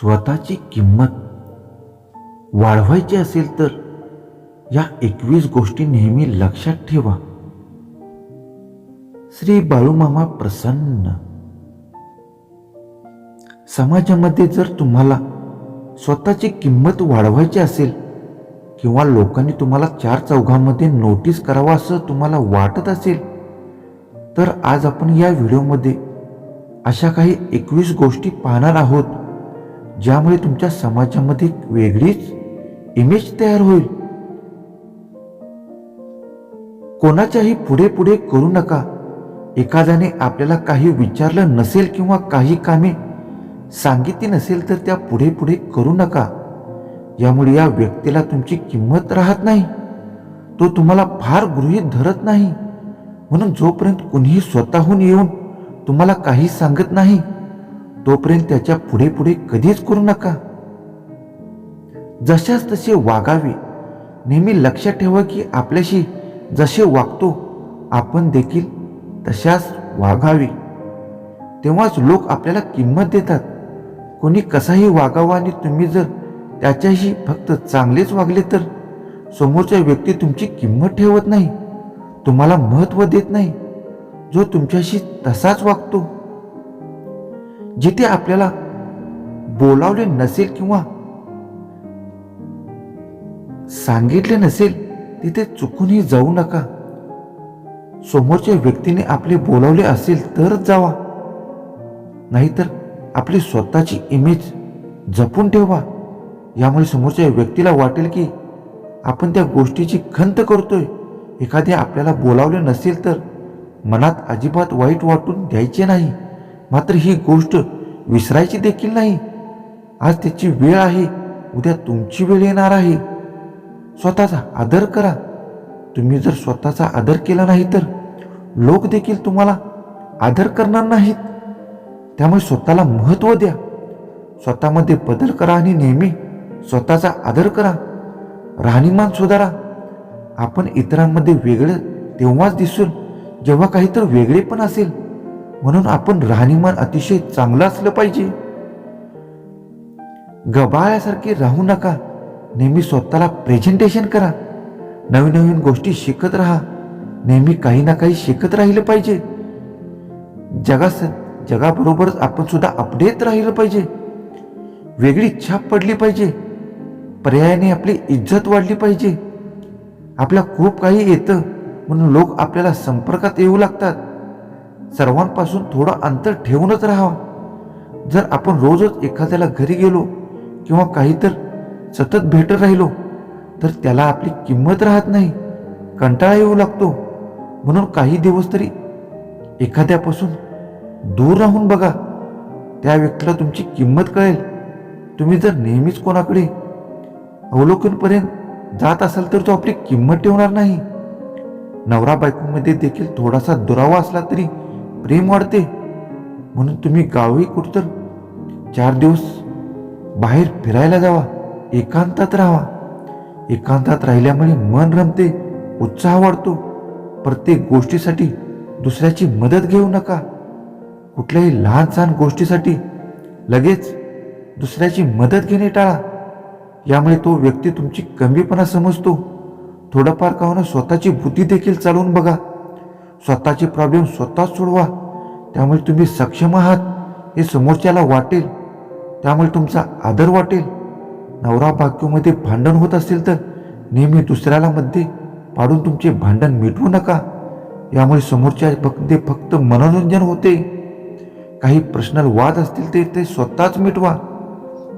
स्वतःची किंमत वाढवायची असेल तर या एकवीस गोष्टी नेहमी लक्षात ठेवा. श्री बाळूमामा प्रसन्न. समाजामध्ये जर तुम्हाला स्वतःची किंमत वाढवायची असेल किंवा लोकांनी तुम्हाला चार चौघांमध्ये नोटीस करावं असं तुम्हाला वाटत असेल तर आज आपण या व्हिडिओमध्ये अशा काही एकवीस गोष्टी पाहणार आहोत. ज्यामुळे तुमच्या समाजामध्ये एक वेगळीच इमेज तयार होईल. कोणाच्याही पुढे पुढे करू नका. एखाद्याने आपल्याला काही विचारलं नसेल किंवा काही कामे सांगितली नसेल तर त्या पुढे पुढे करू नका. यामुळे या व्यक्तीला तुमची किंमत राहत नाही. तो तुम्हाला फार गृहीत धरत नाही. म्हणून जोपर्यंत कुणीही स्वतःहून येऊन तुम्हाला काही सांगत नाही तोपर्यंत त्याच्या पुढे पुढे कधीच करू नका. जशाच तसे वागावे नेहमी लक्षात ठेवा की आपल्याशी जसे वागतो आपण देखील तशाच वागावे. तेव्हाच लोक आपल्याला किंमत देतात. कोणी कसाही वागावा आणि तुम्ही जर त्याच्याशी फक्त चांगलेच वागले तर समोरच्या व्यक्ती तुमची किंमत ठेवत नाही तुम्हाला महत्त्व देत नाही. जो तुमच्याशी तसाच वागतो जिथे आपल्याला बोलावले नसेल किंवा सांगितले नसेल तिथे चुकूनही जाऊ नका. समोरच्या व्यक्तीने आपले बोलावले असेल तरच जावा. नाहीतर आपली स्वतःची इमेज जपून ठेवा. यामुळे समोरच्या व्यक्तीला वाटेल की आपण त्या गोष्टीची खंत करतोय. एखादे आपल्याला बोलावले नसेल तर मनात अजिबात वाईट वाटून द्यायचे नाही. मात्र ही गोष्ट विसरायची देखील नाही. आज त्याची वेळ आहे. उद्या तुमची वेळ येणार आहे. स्वतःचा आदर करा. तुम्ही जर स्वतःचा आदर केला नाही तर लोक देखील तुम्हाला आदर करणार नाहीत. त्यामुळे स्वतःला महत्त्व द्या. स्वतःमध्ये बदल करा आणि नेहमी स्वतःचा आदर करा. राहणीमान सुधारा. आपण इतरांमध्ये वेगळं तेव्हाच दिसून जेव्हा काहीतरी वेगळे पण असेल. म्हणून आपण राहणीमान अतिशय चांगलं असलं पाहिजे. गबाळ्यासारखे राहू नका. नेहमी स्वतःला प्रेझेंटेशन करा. नवीन नवीन गोष्टी शिकत राहा. नेहमी काही ना काही शिकत राहिलं पाहिजे. जगास जगाबरोबरच आपण सुद्धा अपडेट राहिलं पाहिजे. वेगळी छाप पडली पाहिजे. पर्यायाने आपली इज्जत वाढली पाहिजे. आपल्या खूप काही येतं म्हणून लोक आपल्याला संपर्कात येऊ लागतात. सर्वांपासून थोडं अंतर ठेवूनच राहावं. जर आपण रोजच एखाद्याला घरी गेलो किंवा काही तर सतत भेटत राहिलो तर त्याला आपली किंमत राहत नाही कंटाळा येऊ लागतो. म्हणून काही दिवस तरी एखाद्यापासून दूर राहून बघा. त्या व्यक्तीला तुमची किंमत कळेल. तुम्ही जर नेहमीच कोणाकडे अवलोकनपर्यंत जात असाल तर तो आपली किंमत ठेवणार नाही. नवरा बायकोमध्ये देखील थोडासा दुरावा असला तरी प्रेम वाढते. म्हणून तुम्ही गावी कुठतर चार दिवस बाहेर फिरायला जावा. एकांतात राहा. एकांतात राहिल्यामुळे मन रमते उत्साह वाढतो. प्रत्येक गोष्टीसाठी दुसऱ्याची मदत घेऊ नका. कुठल्याही लहान सहान गोष्टीसाठी लगेच दुसऱ्याची मदत घेणे टाळा. यामुळे तो व्यक्ती तुमची कमीपणा समजतो. थोडंफार काहून स्वतःची बुद्धी देखील चालवून बघा. स्वतःचे प्रॉब्लेम स्वतःच सोडवा. त्यामुळे तुम्ही सक्षम आहात हे समोरच्याला वाटेल. त्यामुळे तुमचा आदर वाटेल. नवरा बायकोमध्ये भांडण होत असेल तर नेहमी दुसऱ्याला मध्ये पाडून तुमचे भांडण मिटवू नका. यामुळे समोरच्या मध्ये फक्त मनोरंजन होते. काही पर्सनल वाद असतील ते ते स्वतःच मिटवा.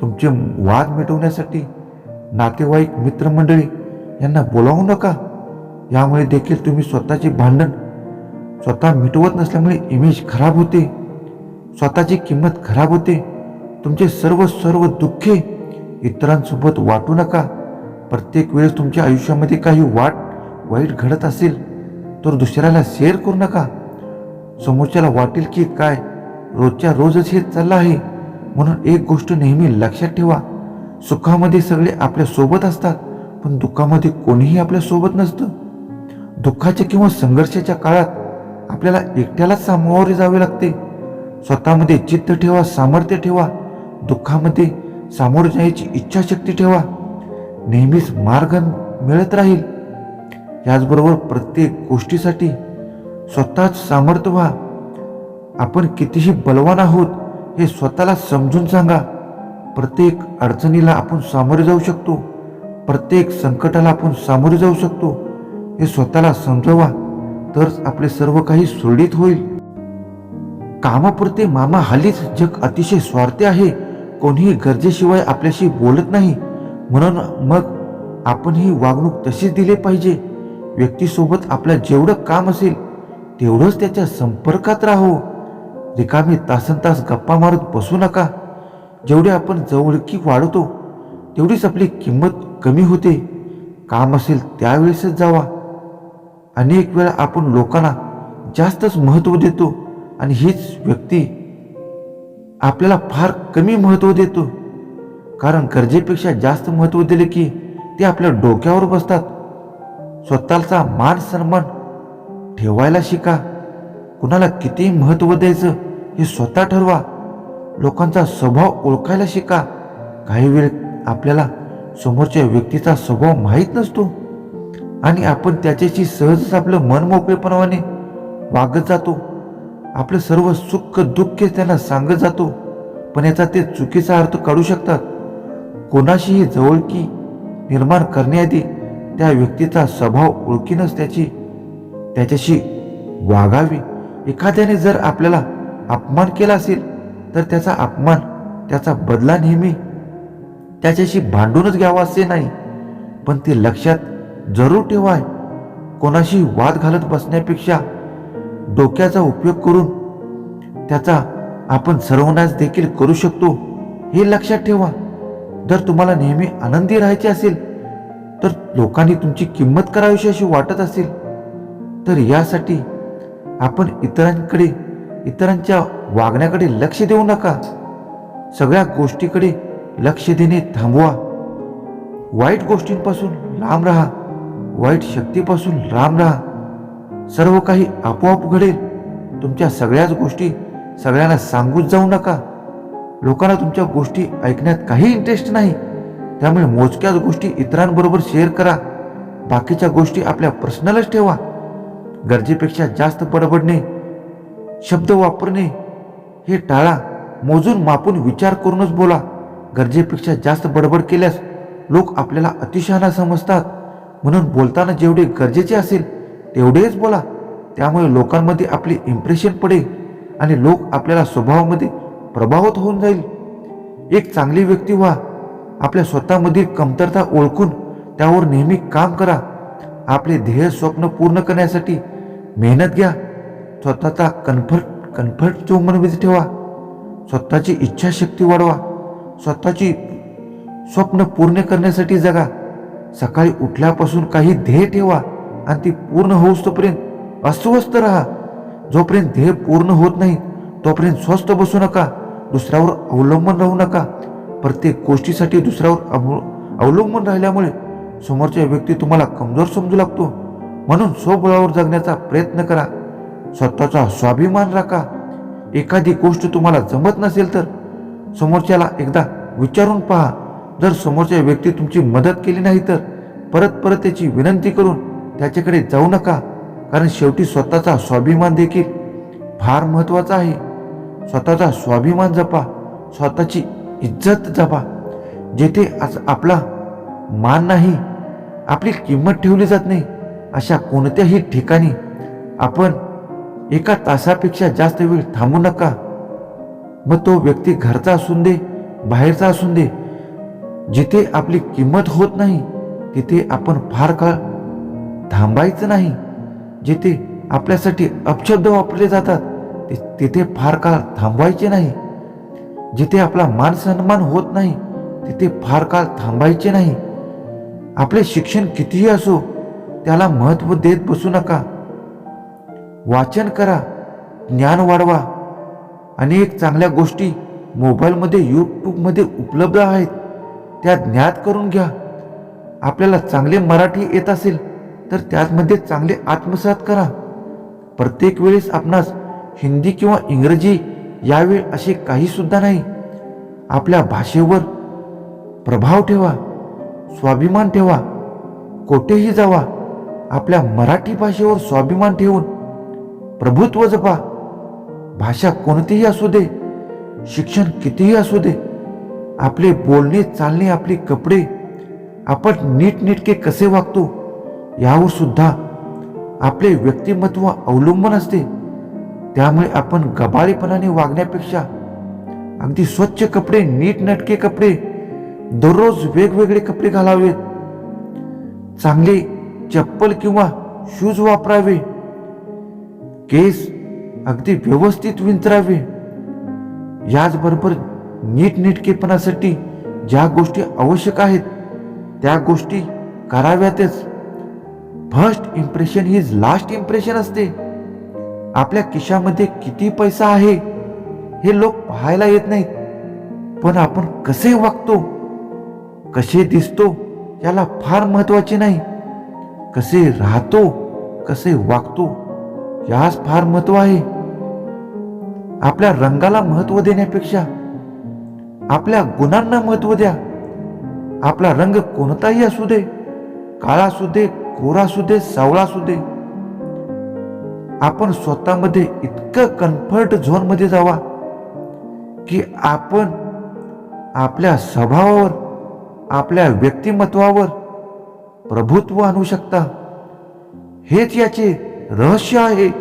तुमचे वाद मिटवण्यासाठी नातेवाईक मित्रमंडळी यांना बोलावू नका. यामुळे देखील तुम्ही स्वतःचे भांडण स्वतः मिटवत नसल्यामुळे इमेज खराब होते. स्वतःची किंमत खराब होते. तुमचे सर्व सर्व दुःखे इतरांसोबत वाटू नका. प्रत्येक वेळेस तुमच्या आयुष्यामध्ये काही वाट वाईट घडत असेल तर दुसऱ्याला शेअर करू नका. समोरच्याला वाटेल की काय? रोजच्या रोजच हे चाललं आहे. म्हणून एक गोष्ट नेहमी लक्षात ठेवा. सुखामध्ये सगळे आपल्यासोबत असतात पण दुःखामध्ये कोणीही आपल्यासोबत नसतं. दुःखाच्या किंवा संघर्षाच्या काळात आपल्याला एकट्यालाच सामोरे जावे लागते. स्वतःमध्ये चित्त ठेवा सामर्थ्य ठेवा दुःखामध्ये सामोरे जायची इच्छाशक्ती ठेवा. नेहमीच मार्ग मिळत राहील. याचबरोबर प्रत्येक गोष्टीसाठी स्वतःच सामर्थ्य व्हा. आपण कितीही बलवान आहोत हे स्वतःला समजून सांगा. प्रत्येक अडचणीला आपण सामोरे जाऊ शकतो. प्रत्येक संकटाला आपण सामोरे जाऊ शकतो. हे स्वतःला समजवा. तरच आपले सर्व काही सुरळीत होईल. कामापुरते मामा हल्लीच जग अतिशय स्वार्थी आहे. कोणीही गरजेशिवाय आपल्याशी बोलत नाही. म्हणून मग आपण ही वागणूक तशीच दिली पाहिजे. व्यक्तीसोबत आपलं जेवढं काम असेल तेवढंच त्याच्या संपर्कात राहो. रिकामी तासन तास गप्पा मारत बसू नका. जेवढे आपण जवळकी वाढवतो तेवढीच आपली किंमत कमी होते. काम असेल त्यावेळेसच जावा. अनेक वेळा आपण लोकांना जास्तच महत्त्व देतो आणि हीच व्यक्ती आपल्याला फार कमी महत्त्व देतो. कारण गरजेपेक्षा जास्त महत्त्व दिले की ते आपल्या डोक्यावर बसतात. स्वतःचा मान सन्मान ठेवायला शिका. कुणाला किती महत्त्व द्यायचं हे स्वतः ठरवा. लोकांचा स्वभाव ओळखायला शिका. काही वेळ आपल्याला समोरच्या व्यक्तीचा स्वभाव माहीत नसतो. आणि आपण त्याच्याशी सहजच आपलं मन मोकळेपणाने वागत जातो. आपलं सर्व सुख दुःख त्यांना सांगत जातो. पण याचा ते चुकीचा अर्थ काढू शकतात. कोणाशीही जवळकी निर्माण करण्याआधी त्या व्यक्तीचा स्वभाव ओळखीनच त्याची त्याच्याशी वागावी. एखाद्याने जर आपल्याला अपमान केला असेल तर त्याचा अपमान त्याचा बदला नेहमी त्याच्याशी भांडूनच घ्यावा असे नाही. पण ते लक्षात जरूर ठेवाय. कोणाशी वाद घालत बसण्यापेक्षा डोक्याचा उपयोग करून त्याचा आपण सर्वनाश देखील करू शकतो हे लक्षात ठेवा. जर तुम्हाला नेहमी आनंदी राहायचे असेल तर लोकांनी तुमची किंमत करावीशी अशी वाटत असेल तर यासाठी आपण इतरांकडे इतरांच्या वागण्याकडे लक्ष देऊ नका. सगळ्या गोष्टीकडे लक्ष देणे थांबवा. वाईट गोष्टींपासून लांब राहा. वाईट शक्तीपासून लांब राहा. सर्व काही आपोआप घडेल. तुमच्या सगळ्याच गोष्टी सगळ्यांना सांगूच जाऊ नका. लोकांना तुमच्या गोष्टी ऐकण्यात काही इंटरेस्ट नाही. त्यामुळे मोजक्याच गोष्टी इतरांबरोबर शेअर करा. बाकीच्या गोष्टी आपल्या पर्सनलच ठेवा. गरजेपेक्षा जास्त बडबडणे शब्द वापरणे हे टाळा. मोजून मापून विचार करूनच बोला. गरजेपेक्षा जास्त बडबड केल्यास लोक आपल्याला अतिशहाणा समजतात. म्हणून बोलताना जेवढे गरजेचे असेल तेवढेच बोला. त्यामुळे लोकांमध्ये आपले इम्प्रेशन पडेल आणि लोक आपल्याला स्वभावामध्ये प्रभावित होऊन जाईल. एक चांगली व्यक्ती व्हा. आपल्या स्वतःमधील कमतरता ओळखून त्यावर नेहमी काम करा. आपले ध्येय स्वप्न पूर्ण करण्यासाठी मेहनत घ्या. स्वतःचा कन्फर्ट कन्फर्ट झोनमध्ये ठेवा. स्वतःची इच्छाशक्ती वाढवा. स्वतःची स्वप्न पूर्ण करण्यासाठी जगा. सकाळी उठल्यापासून काही ध्येय ठेवा आणि ती पूर्ण होऊस तोपर्यंत अस्वस्थ राहा. जोपर्यंत ध्येय पूर्ण होत नाही तोपर्यंत स्वस्थ बसू नका दुसऱ्यावर अवलंबून राहू नका. प्रत्येक गोष्टीसाठी दुसऱ्यावर अवलंबून राहिल्यामुळे समोरच्या व्यक्ती तुम्हाला कमजोर समजू लागतो. म्हणून स्वबळावर जगण्याचा प्रयत्न करा. स्वतःचा स्वाभिमान राखा. एखादी गोष्ट तुम्हाला जमत नसेल तर समोरच्याला एकदा विचारून पहा. जर समोरच्या व्यक्ती तुमची मदत केली नाही तर परत परत त्याची विनंती करून त्याच्याकडे जाऊ नका. कारण शेवटी स्वतःचा स्वाभिमान देखील फार महत्त्वाचा आहे. स्वतःचा स्वाभिमान जपा. स्वतःची इज्जत जपा. जेथे आज आपला मान नाही आपली किंमत ठेवली जात नाही अशा कोणत्याही ठिकाणी आपण एका तासापेक्षा जास्त वेळ थांबू नका. मग तो व्यक्ती घरचा असून दे बाहेरचा असून दे जिथे आपली किंमत होत नाही तिथे आपण फार काळ थांबायचं नाही. जिथे आपल्यासाठी अपशब्द वापरले जातात ते- तिथे फार काळ थांबवायचे नाही. जिथे आपला मान सन्मान होत नाही तिथे फार काळ थांबायचे नाही. आपले शिक्षण कितीही असो त्याला महत्त्व देत बसू नका. वाचन करा ज्ञान वाढवा. अनेक चांगल्या गोष्टी मोबाईलमध्ये यूट्यूबमध्ये उपलब्ध आहेत. त्या ज्ञात करून घ्या. आपल्याला चांगले मराठी येत असेल तर त्यामध्ये चांगले आत्मसात करा. प्रत्येक वेळेस आपणास हिंदी किंवा इंग्रजी यावेळ असे काही सुद्धा नाही. आपल्या भाषेवर प्रभाव ठेवा स्वाभिमान ठेवा. कोठेही जावा आपल्या मराठी भाषेवर स्वाभिमान ठेवून प्रभुत्व जपा. भाषा कोणतीही असू दे शिक्षण कितीही असू दे आपले बोलणे चालणे आपले कपडे आपण नीटनेटके कसे वागतो यावर सुद्धा आपले व्यक्तिमत्व अवलंबून असते. त्यामुळे आपण गबाळीपणाने वागण्यापेक्षा अगदी स्वच्छ कपडे नीटनेटके कपडे दररोज वेगवेगळे कपडे घालावेत. चांगले चप्पल किंवा शूज वापरावे. केस अगदी व्यवस्थित विंचरावे. याचबरोबर नीटनेटकेपणासाठी ज्या गोष्टी आवश्यक आहेत त्या गोष्टी कराव्यातच. First impression is last impression असते. आपल्या खिशामध्ये किती पैसा आहे हे लोक पाहायला येत नाहीत. पण आपण कसे वागतो कसे दिसतो याला फार महत्त्वाचे नाही. कसे राहतो कसे वागतो यास फार महत्त्व आहे. आपल्या रंगाला महत्त्व देण्यापेक्षा आपल्या गुणांना महत्त्व द्या. आपला रंग कोणताही असू दे काळा असू दे कोरा असू दे सावळा असू दे. आपण स्वतःमध्ये इतकं कम्फर्ट झोनमध्ये जावा की आपण आपल्या स्वभावावर आपल्या व्यक्तिमत्वावर प्रभुत्व आणू शकता. हेच याचे रहस्य आहे.